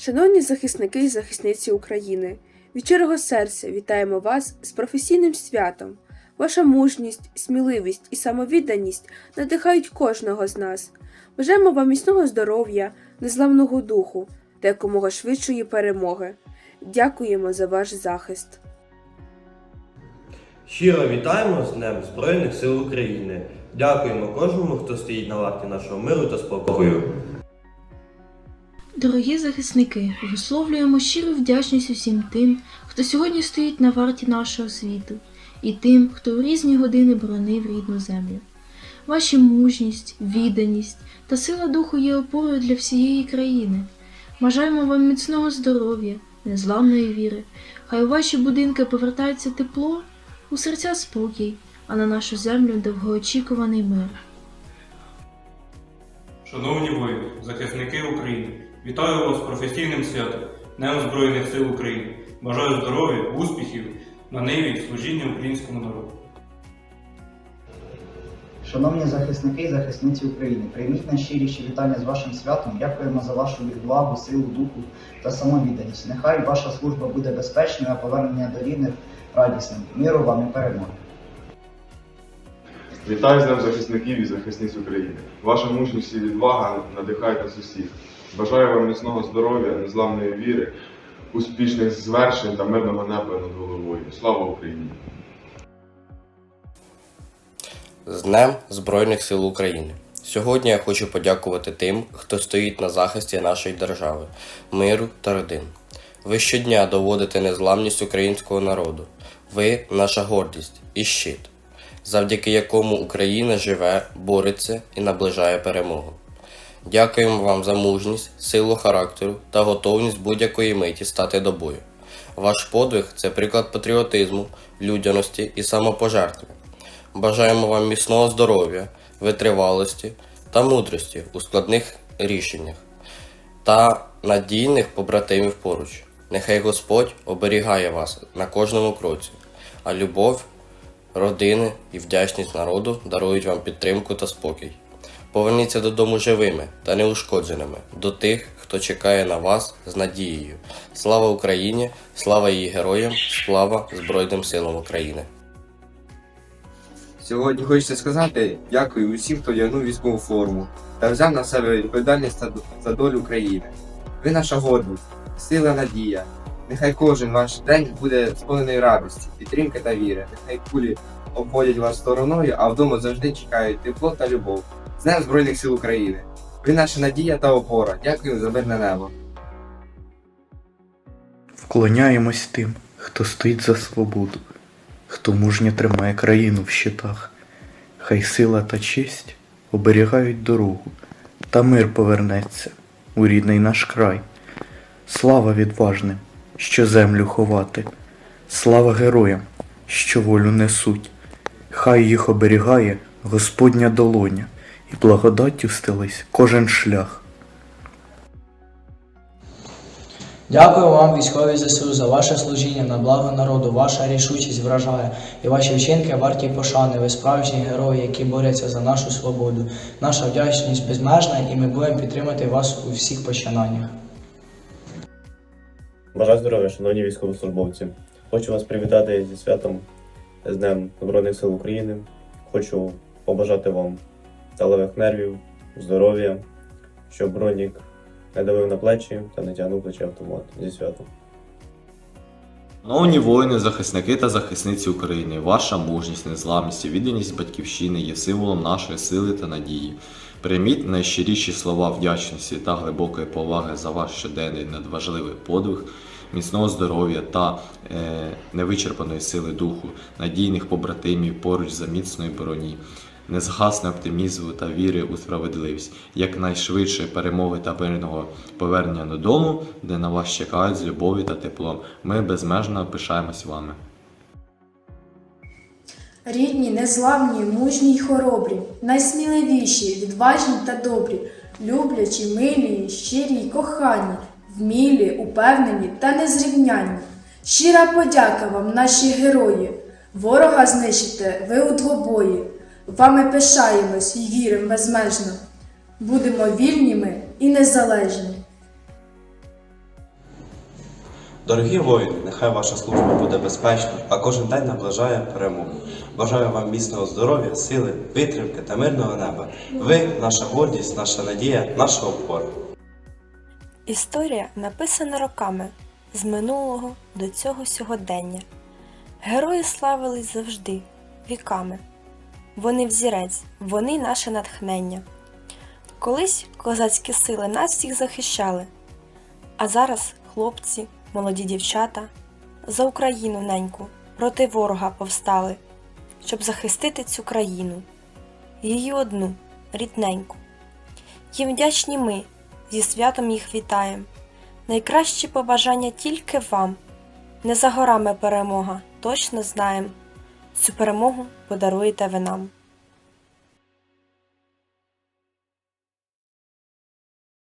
Шановні захисники і захисниці України, від щирого серця вітаємо вас з професійним святом. Ваша мужність, сміливість і самовідданість надихають кожного з нас. Бажаємо вам міцного здоров'я, незламного духу та якомога швидшої перемоги. Дякуємо за ваш захист. Щиро вітаємо з Днем Збройних сил України. Дякуємо кожному, хто стоїть на варті нашого миру та спокою. Дорогі захисники, висловлюємо щиру вдячність усім тим, хто сьогодні стоїть на варті нашого світу, і тим, хто у різні години боронив рідну землю. Ваші мужність, відданість та сила духу є опорою для всієї країни. Бажаємо вам міцного здоров'я, незламної віри. Хай у ваші будинки повертається тепло, у серця спокій, а на нашу землю довгоочікуваний мир. Шановні воїни, захисники України, вітаю вас з професійним святом Днем Збройних сил України. Бажаю здоров'я, успіхів на ниві служіння українському народу. Шановні захисники і захисниці України, прийміть найщиріші вітання з вашим святом. Дякуємо за вашу відвагу, силу духу та самовідданість. Нехай ваша служба буде безпечною, а повернення до рідних радісним. Миру вам і перемоги. Вітаю з Днем захисників і захисниць України. Ваша мужність і відвага надихають нас усіх. Бажаю вам міцного здоров'я, незламної віри, успішних звершень та мирного неба над головою. Слава Україні! З Днем Збройних сил України. Сьогодні я хочу подякувати тим, хто стоїть на захисті нашої держави, миру та родин. Ви щодня доводите незламність українського народу. Ви наша гордість і щит, завдяки якому Україна живе, бореться і наближає перемогу. Дякуємо вам за мужність, силу характеру та готовність будь-якої миті стати до бою. Ваш подвиг це приклад патріотизму, людяності і самопожертви. Бажаємо вам міцного здоров'я, витривалості та мудрості у складних рішеннях та надійних побратимів поруч. Нехай Господь оберігає вас на кожному кроці, а любов, родини і вдячність народу дарують вам підтримку та спокій. Поверніться додому живими та неушкодженими до тих, хто чекає на вас з надією. Слава Україні! Слава її героям! Слава Збройним силам України! Сьогодні хочеться сказати дякую усім, хто одягнув військову форму та взяв на себе відповідальність за долю України. Ви наша гордість, сила надія. Нехай кожен ваш день буде сповнений радості, підтримки та віри. Нехай кулі обходять вас стороною, а вдома завжди чекають тепло та любов. З Днем Збройних сил України. Ви наша надія та опора. Дякую за мирне небо. Вклоняємось тим, хто стоїть за свободу, хто мужньо тримає країну в щитах. Хай сила та честь оберігають дорогу, та мир повернеться у рідний наш край. Слава відважним, що землю ховати, слава героям, що волю несуть. Хай їх оберігає Господня долоня, і благодаттю стелись кожен шлях. Дякую вам, військові ЗСУ, за ваше служіння на благо народу. Ваша рішучість вражає, і ваші вчинки варті пошани. Ви справжні герої, які борються за нашу свободу. Наша вдячність безмежна, і ми будемо підтримати вас у всіх починаннях. Бажаю здоров'я, шановні військовослужбовці. Хочу вас привітати зі святом з Днем Збройних сил України. Хочу побажати вам сталевих нервів, здоров'я, щоб бронік не давив на плечі та не тягнув плечі автомат зі святом. Шановні воїни, захисники та захисниці України, ваша мужність, незламність і відданість батьківщини є символом нашої сили та надії. Прийміть найщиріші слова вдячності та глибокої поваги за ваш щоденний надважливий подвиг, міцного здоров'я та е, невичерпаної сили духу, надійних побратимів поруч за міцної броні, незгасне оптимізму та віри у справедливість, якнайшвидше перемоги та мирного повернення додому, де на вас чекають з любов'ю та теплом. Ми безмежно пишаємось вами. Рідні, незламні, мужні й хоробрі, найсміливіші, відважні та добрі, люблячі, милі, щирі й кохані, вмілі, упевнені та незрівнянні. Щира подяка вам, наші герої, ворога знищите ви у двобої. Вами пишаємось і віримо безмежно. Будемо вільні ми і незалежні. Дорогі воїни, нехай ваша служба буде безпечна, а кожен день наближає перемогу. Бажаю вам міцного здоров'я, сили, витримки та мирного неба. Ви наша гордість, наша надія, наша опора. Історія написана роками з минулого до цього сьогодення. Герої славились завжди, віками. Вони взірець, вони наше натхнення. Колись козацькі сили нас всіх захищали, а зараз хлопці, молоді дівчата за Україну неньку проти ворога повстали, щоб захистити цю країну, її одну, рідненьку. Їм вдячні ми, зі святом їх вітаєм. Найкращі побажання тільки вам. Не за горами перемога, точно знаєм. Цю перемогу подаруєте ви нам.